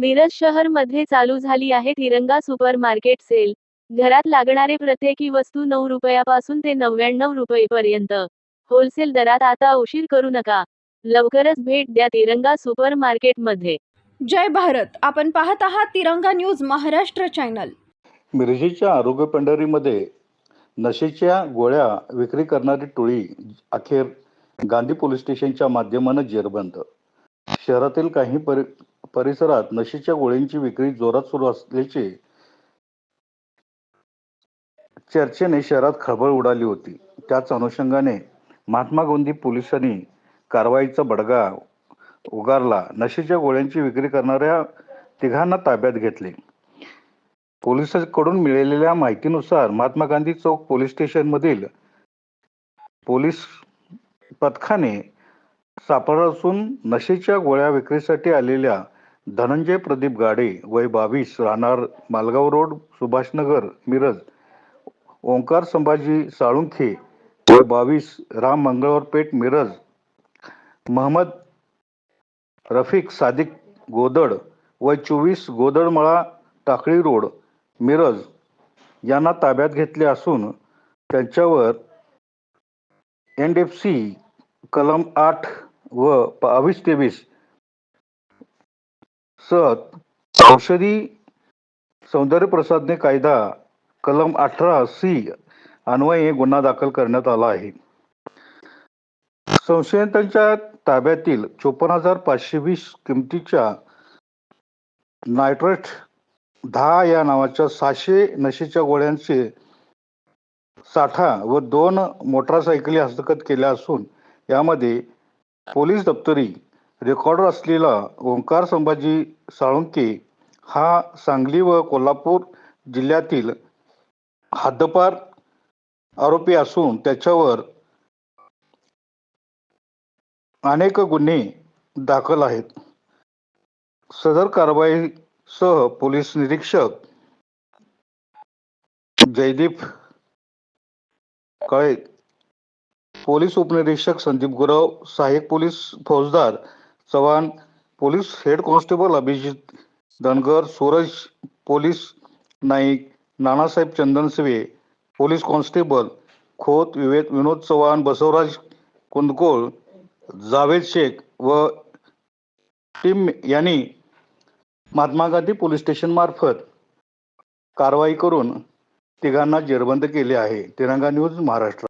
मिरज शहरमध्ये चालू झाली आहे तिरंगा सुपर मार्केट सेल. घरात लागणारे प्रत्येकी वस्तू नऊ रुपयापासून ते नव्याण्णव रुपयेपर्यंत. होलसेल दरात आता उशीर करू नका. लवकरच भेट द्या तिरंगा सुपर मार्केटमध्ये जय भारत. आपण पाहत आहात तिरंगा न्यूज महाराष्ट्र चॅनल. मिरजेच्या आरोग्य पंढरीमध्ये नशेच्या गोळ्या विक्री करणारी टोळी अखेर गांधी पोलीस स्टेशनच्या माध्यमानं जेरबंद. शहरातील काही परि परिसरात नशेच्या गोळ्यांची विक्री जोरात सुरू असल्याचे चर्चेने शहरात खळबळ उडाली होती. त्याच अनुषंगाने महात्मा गांधी पोलिसांनी कारवाईचा बडगा उगारला. नशेच्या गोळ्यांची विक्री करणाऱ्या तिघांना ताब्यात घेतले. पोलिसांकडून मिळालेल्या माहितीनुसार महात्मा गांधी चौक पोलीस स्टेशनमधील पोलीस पथकाने सापळा असून नशेच्या गोळ्या विक्रीसाठी आलेल्या धनंजय प्रदीप गाडे वय बावीस राहणार मालगाव रोड सुभाषनगर मिरज. ओंकार संभाजी साळुंखे वय बावीस राम मंगळवारपेठ मिरज. महमद रफिक सादिक गोदड वय चोवीस गोदडमळा टाकळी रोड मिरज. यांना ताब्यात घेतले असून त्यांच्यावर एन एफ सी कलम आठ व बावीस तेवीस. सत औषधी सौंदर्य प्रसाधने कायदा कलम अठरा सी अन्वये गुन्हा दाखल करण्यात आला आहे. संशयितांच्या ताब्यातील चोपन्न हजार पाचशे वीस किमतीच्या नायट्रेट दहा या नावाच्या सहाशे नशेच्या गोळ्यांचे साठा व दोन मोटारसायकली हस्तगत केल्या असून यामध्ये पोलीस दप्तरी रेकॉर्डर असलेला ओंकार संभाजी साळुंके हा सांगली व कोल्हापूर जिल्ह्यातील हद्दपार आरोपी असून त्याच्यावर अनेक गुन्हे दाखल आहेत. सदर कारवाईसह पोलीस निरीक्षक जयदीप कळे पोलीस उपनिरीक्षक संदीप गुरव सहाय्यक पोलीस फौजदार Chavan police head constable Abhijit Dhangar Suraj police Naik Nanasaheb Chandansave police constable Khot Vivek Vinod Chavan Basavaraj Kundkol Javed Shaikh व टीम यांनी महात्मा गांधी पोलीस स्टेशन मार्फत कारवाई करून तिघांना जेरबंद केले आहे. तिरंगा न्यूज महाराष्ट्र.